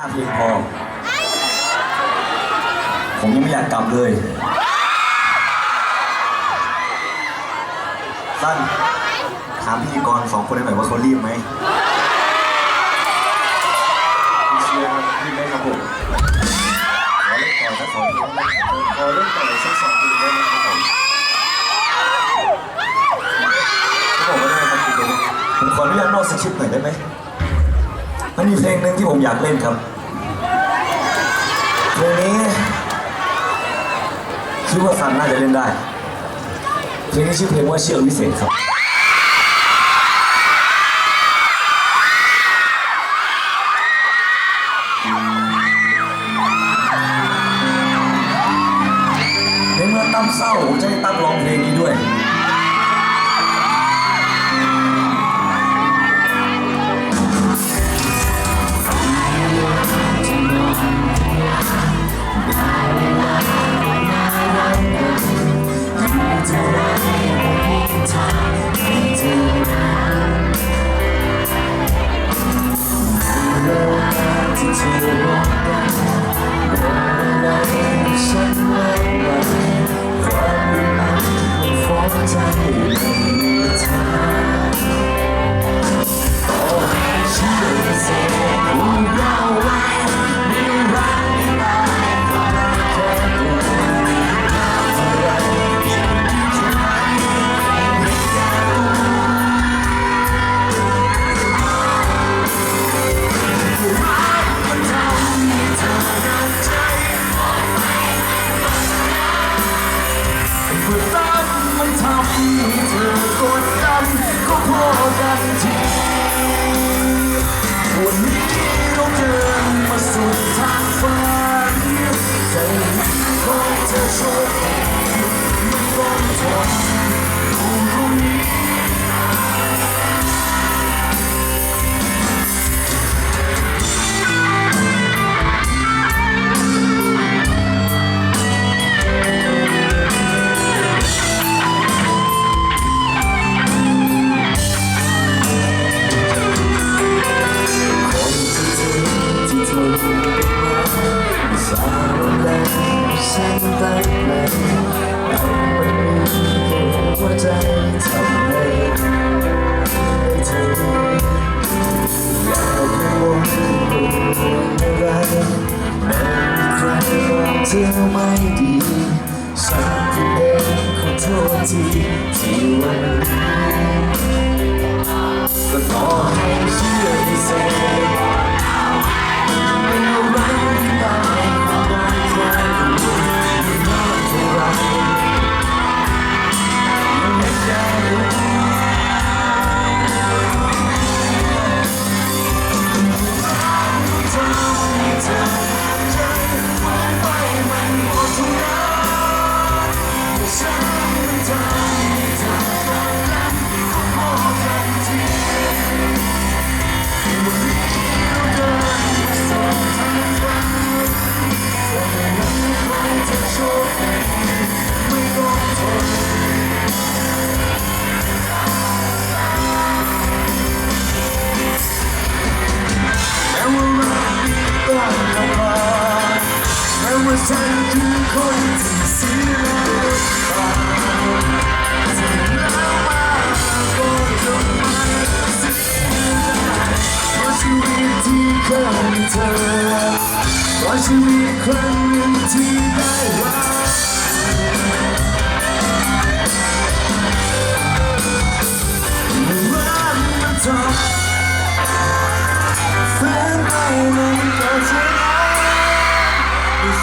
ห้าเพลงพอผมยังไม่อยากกลับเลย สั้น ถามพิธีกรสองคนได้ไหน่อยว่าเขารีบไหมมีเชียร์รีบไหมครับผมขอเล่นต่อสักสองเพลงไหมขอเล่นต่อสักสองเพลงได้ไหมครับผมผมขออนุญาตนอกสคริปต์หน่อยได้ไหม มันมีเพลงหนึ่งที่ผมอยากเล่นครับเพลงนี้คิดว่าซันน่าจะเล่นได้เพลงนี้ชื่อเพลงว่าเชือกวิเศษครับในเมื่อตั้มเศร้าผมจะให้ตั้มร้องเพลงนี้ด้วย เธอไม่ดี ฉันเองขอโทษทีที่วัน ชีวิตที่เคยมีเธอเพราะชีวิตครั้งหนึ่งที่ได้รักรักมันทำแฟนไปมันก็เท่านั้น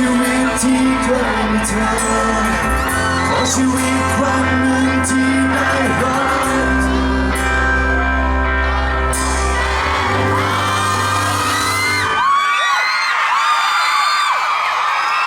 ชีวิตที่เคยมีเธอขอชีวิตวันหนึ่งที่ไม่